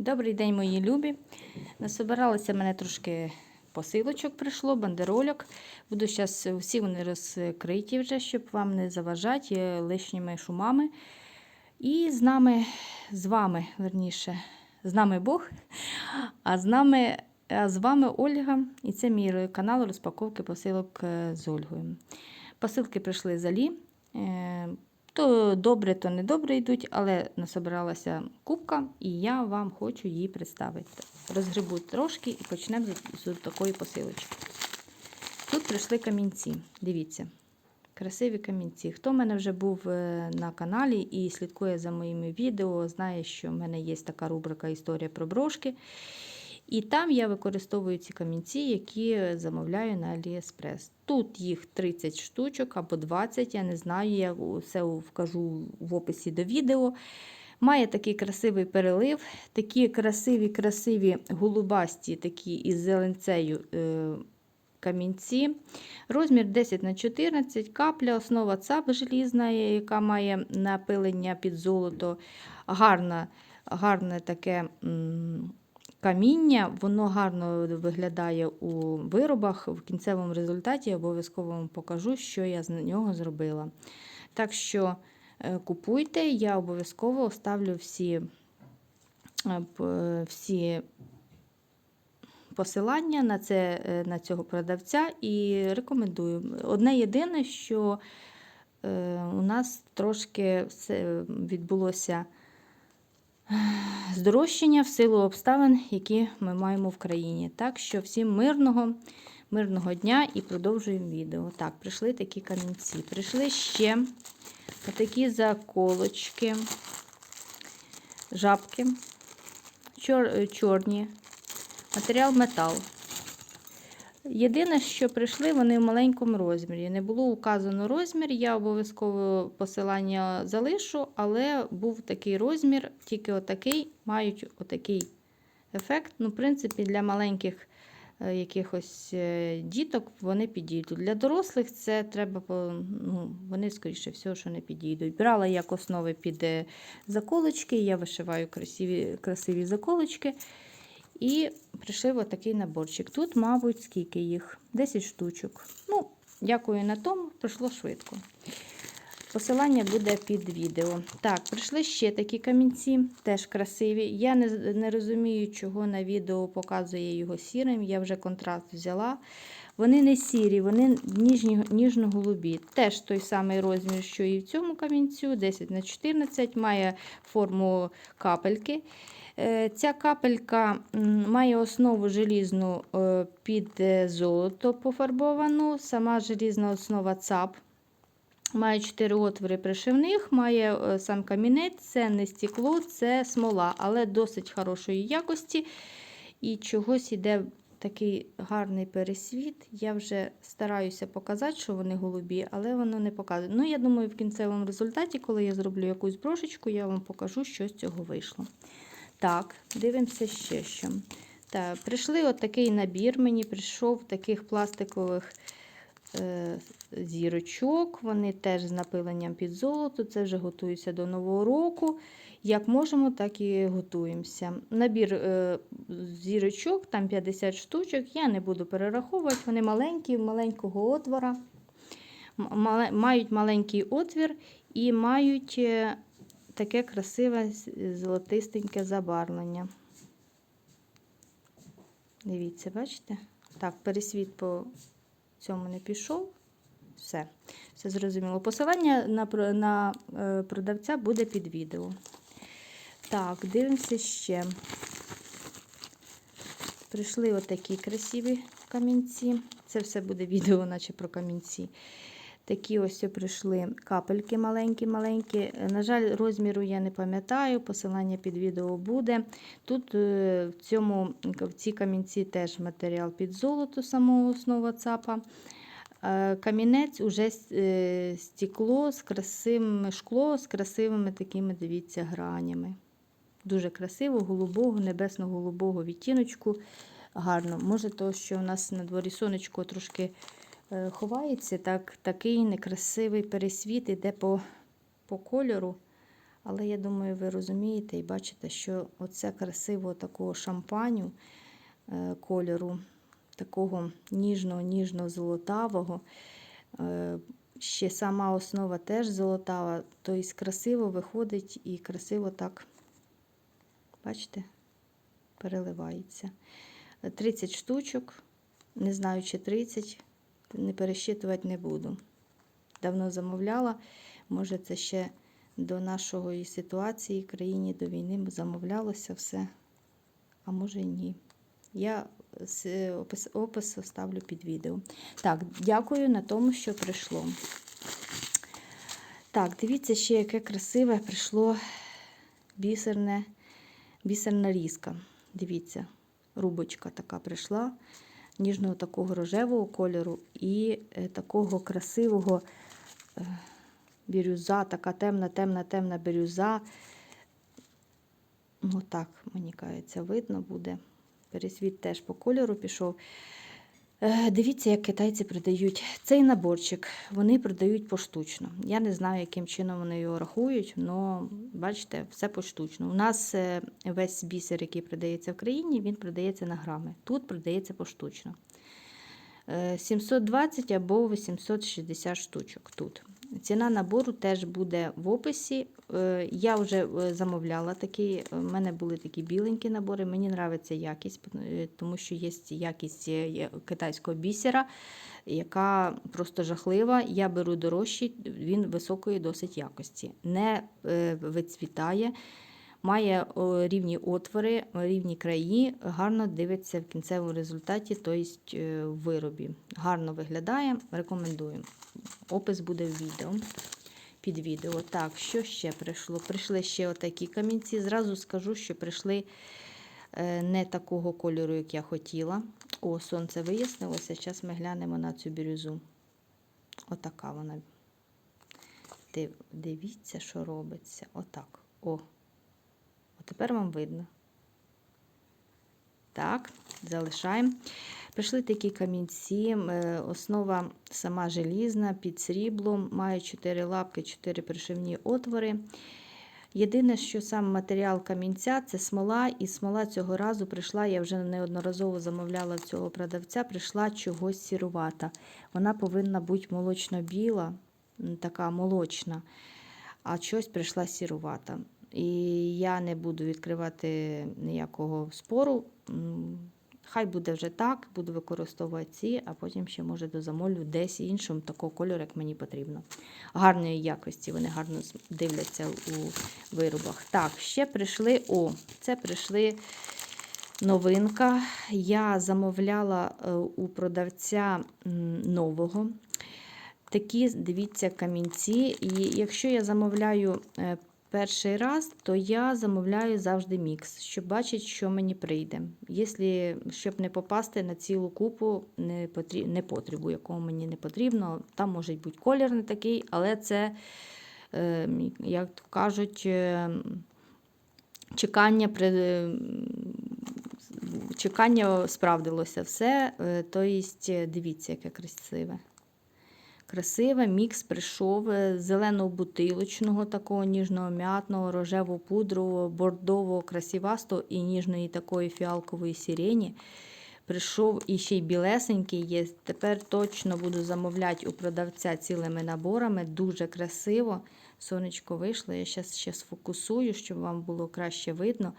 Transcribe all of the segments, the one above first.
Добрий день, мої любі. Насобиралися мене трошки посилочок прийшло, бандерольок. Буду зараз всі вони розкриті вже, щоб вам не заважати лишніми шумами. І з нами, з вами, верніше, з нами Бог, а з нами, а з вами Ольга. І це мій канал розпаковки посилок е, з Ольгою. Посилки прийшли з Алі. Е, То добре, то не добре йдуть, але насобиралася кубка, і я вам хочу її представити. Розгребу трошки і почнемо з, такої посилочки. Тут прийшли камінці. Дивіться, красиві камінці. Хто в мене вже був е, на каналі і слідкує за моїми відео, знає, що в мене є така рубрика Історія про брошки. І там я використовую ці камінці, які замовляю на AliExpress. Тут їх 30 штучок або 20, я не знаю, я все вкажу в описі до відео. Має такий красивий перелив, такі красиві, красиві голубасті, такі із зеленцею е, камінці. Розмір 10 на 14 капля, основа ЦАП желізна, яка має напилення під золото. Гарна, гарне таке. Каміння, воно гарно виглядає у виробах. В кінцевому результаті я обов'язково вам покажу, що я з нього зробила. Так що купуйте, я обов'язково оставлю всі, всі посилання на це, на цього продавця і рекомендую. Одне єдине, що у нас трошки все відбулося здорожчання в силу обставин, які ми маємо в країні. Так що всім мирного, мирного дня і продовжуємо відео. Так, прийшли такі камінці. Прийшли ще такі заколочки, жабки, чор, чорні, матеріал метал. Єдине, що прийшли вони в маленькому розмірі. Не було указано розмір, я обов'язково посилання залишу, але був такий розмір, тільки отакий, мають отакий ефект. Ну, в принципі, для маленьких е, якихось е, діток вони підійдуть. Для дорослих це треба, ну, вони, скоріше всього, що не підійдуть. Брала як основи під е, заколочки, я вишиваю красиві, красиві заколочки. І прийшли в такий наборчик. Тут, мабуть, скільки їх? 10 штучок. Ну, дякую на тому, пройшло швидко. Посилання буде під відео. Так, прийшли ще такі камінці, теж красиві. Я не не розумію, чого на відео показує його сірим. Я вже контраст взяла. Вони не сірі, вони ніжно-голубі. Теж той самий розмір, що і в цьому камінцю, 10 на 14 має форму капельки. Е, ця капелька має основу желізну е, під е, золото пофарбовану, сама желізна основа ЦАП. Має 4 отвори пришивних, має сам камінець, це не стекло, це смола, але досить хорошої якості. І чогось іде такий гарний пересвіт. Я вже стараюся показати, що вони голубі, але воно не показує. Ну, я думаю, в кінцевому результаті, коли я зроблю якусь брошечку, я вам покажу, що з цього вийшло. Так, дивимося ще що. Так, Прийшли от такий набір, мені прийшов таких пластикових е, зірочок. Вони теж з напиленням під золото. Це вже готуються до Нового року. Як можемо, так і готуємося. Набір е, зірочок, там 50 штучок. Я не буду перераховувати, вони маленькі, маленького отвора. Мають маленький отвір і мають е, таке красиве золотистеньке забарвлення. Дивіться, бачите? Так, пересвіт по цьому не пішов. Все, все зрозуміло. Посилання на на е, продавця буде під відео. Так, дивимося ще. Прийшли отакі красиві камінці. Це все буде відео, наче про камінці. Такі ось прийшли капельки маленькі-маленькі. На жаль, розміру я не пам'ятаю, посилання під відео буде. Тут е, в цьому, в цій камінці теж матеріал під золото, самого основа цапа. Е, камінець уже е, стекло з красивими шкло, з красивими такими, дивіться, гранями. Дуже красиво, голубого, небесно-голубого відтіночку. Гарно. Може, то, що у нас на дворі сонечко трошки. Е, ховається, так, такий некрасивий пересвіт іде по по кольору. Але я думаю, ви розумієте і бачите, що оце красивого такого шампаню е, кольору, такого ніжно-ніжно-золотавого. Е, ще сама основа теж золотава, тобто красиво виходить і красиво так, бачите, переливається. 30 штучок, не знаю, чи 30, не пересчитувати не буду. Давно замовляла, може, це ще до нашої ситуації, країні до війни замовлялося все, а може ні. Я с- опис, опис оставлю під відео. Так, дякую на тому, що прийшло. Так, дивіться ще, яке красиве прийшло бісерне, бісерна різка. Дивіться, рубочка така прийшла, ніжного такого рожевого кольору і е, такого красивого е, бірюза, така темна, темна, темна бірюза. Ну, так, мені кажеться, видно буде. Пересвіт теж по кольору пішов. Е, Дивіться, як китайці продають цей наборчик. Вони продають поштучно. Я не знаю, яким чином вони його рахують, але бачите, все поштучно. У нас е, весь бісер, який продається в країні, він продається на грами. Тут продається поштучно. Е, 720 або 860 штучок тут. Ціна набору теж буде в описі. Е, Я вже е, замовляла такі, у мене були такі біленькі набори. Мені подобається якість, е, тому що є якість е, китайського бісера, яка просто жахлива. Я беру дорожчий, він високої досить якості. Не е, вицвітає. Має рівні отвори, рівні краї, гарно дивиться в кінцевому результаті, тобто е, в виробі. Гарно виглядає, рекомендую. Опис буде в відео. Під відео. Так, що ще прийшло? Прийшли ще отакі камінці. Зразу скажу, що прийшли е, не такого кольору, як я хотіла. О, сонце вияснилося. Зараз ми глянемо на цю бірюзу. Отака вона. Дивіться, що робиться. Отак. О. От тепер вам видно. Так, залишаємо. Прийшли такі камінці, е, основа сама желізна, під сріблом, має 4 лапки, 4 пришивні отвори. Єдине, що сам матеріал камінця це смола, і смола цього разу прийшла, я вже неодноразово замовляла цього продавця, прийшла чогось сірувата. Вона повинна бути молочно-біла, така молочна, а щось прийшла сірувата. І я не буду відкривати ніякого спору. Хай буде вже так, буду використовувати ці, а потім ще, може, дозамовлю десь іншим такого кольору, як мені потрібно. Гарної якості, вони гарно дивляться у виробах. Так, ще прийшли. О, це прийшли новинка. Я замовляла е, у продавця нового. Такі, дивіться, камінці. І якщо я замовляю е, перший раз, то я замовляю завжди мікс, щоб бачити, що мені прийде. Якщо, щоб не попасти на цілу купу не потріб, не потрібу, якого мені не потрібно. Там може бути колір не такий, але це, е, як то кажуть, е, чекання при. Чекання справдилося все. Е, Тобто, дивіться, яке красиве. Красиве, мікс прийшов е, зеленого бутилочного, такого ніжного м'ятного, рожево пудрового, бордового, красивастого і ніжної такої фіалкової сирені. Прийшов і ще й білесенький є. Тепер точно буду замовляти у продавця цілими наборами. Дуже красиво. Сонечко вийшло. Я зараз ще сфокусую, щоб вам було краще видно.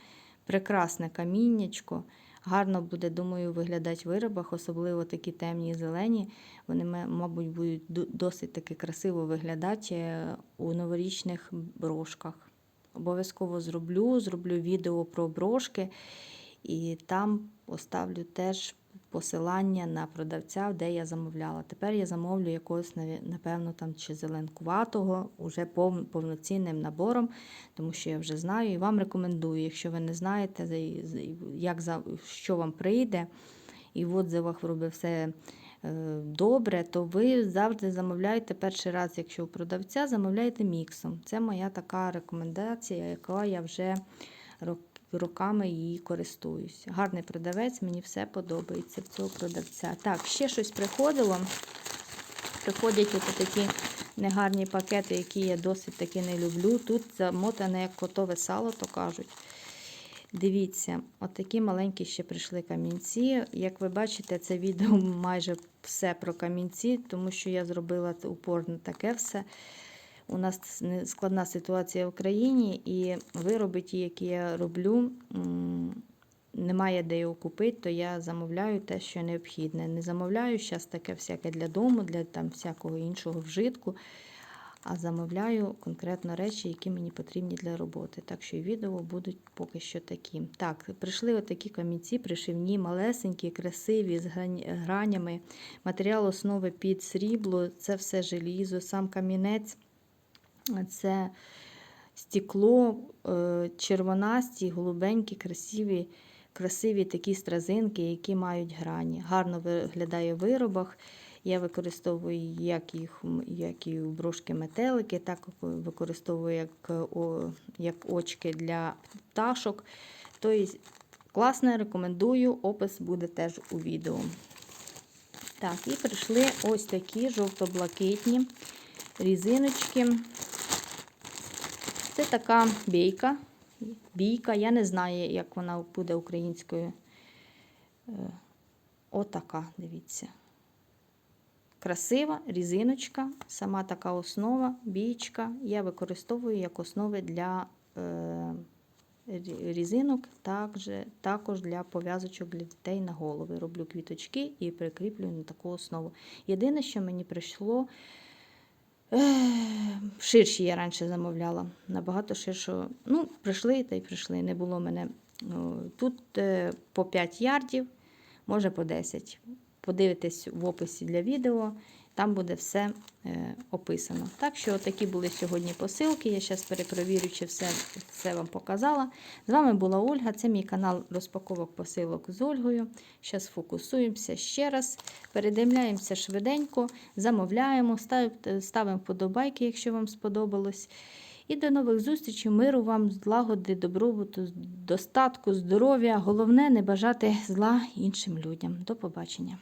Прекрасне каміннячко. Гарно буде, думаю, виглядати в виробах, особливо такі темні зелені. Вони, мабуть, будуть досить таки красиво виглядати е, у новорічних брошках. Обов'язково зроблю, зроблю відео про брошки, і там поставлю теж посилання на продавця, де я замовляла. Тепер я замовлю якогось, напевно, там чи зеленкуватого, уже пов- повноцінним набором, тому що я вже знаю і вам рекомендую, якщо ви не знаєте, як що вам прийде, і в отзивах робить все е, добре, то ви завжди замовляєте перший раз, якщо у продавця, замовляєте міксом. Це моя така рекомендація, яка я вже рок- роками її користуюсь. Гарний продавець, мені все подобається в цього продавця. Так, ще щось приходило. Приходять от такі негарні пакети, які я досить таки не люблю. Тут замотане як котове сало, то кажуть. Дивіться, отакі маленькі ще прийшли камінці. Як ви бачите, це відео майже все про камінці, тому що я зробила упор на таке все. У нас складна ситуація в країні, і вироби ті, які я роблю, немає де його купити, то я замовляю те, що необхідне. Не замовляю зараз таке всяке для дому, для там всякого іншого вжитку, а замовляю конкретно речі, які мені потрібні для роботи. Так що і відео будуть поки що такі. Так, прийшли отакі камінці, пришивні, малесенькі, красиві, з гранями. Матеріал основи під срібло, це все желізо, сам камінець. Це стекло, е, червонасті, голубенькі, красиві, красиві такі стразинки, які мають грані. Гарно виглядає в виробах. Я використовую як їх, як і брошки метелики, так використовую як, о, як очки для пташок. Тобто, класно, рекомендую, опис буде теж у відео. Так, і прийшли ось такі жовто-блакитні різиночки. Це така бійка. Бійка, я не знаю, як вона буде українською. Е, Отака, дивіться. Красива різиночка, сама така основа, бійчка. Я використовую як основи для е, різинок, також, також для пов'язочок для дітей на голови. Роблю квіточки і прикріплюю на таку основу. Єдине, що мені прийшло. Ширші я раніше замовляла. Набагато ширшого. Ну, прийшли та й прийшли. Не було мене. Тут е, по 5 ярдів, може по 10. Подивитесь в описі для відео, там буде все е, описано. Так що такі були сьогодні посилки. Я зараз перепровірю, чи все, все вам показала. З вами була Ольга. Це мій канал розпаковок посилок з Ольгою. Зараз фокусуємося ще раз. Передивляємося швиденько, замовляємо, ставимо, вподобайки, якщо вам сподобалось. І до нових зустрічей, миру вам, злагоди, добробуту, достатку, здоров'я. Головне не бажати зла іншим людям. До побачення.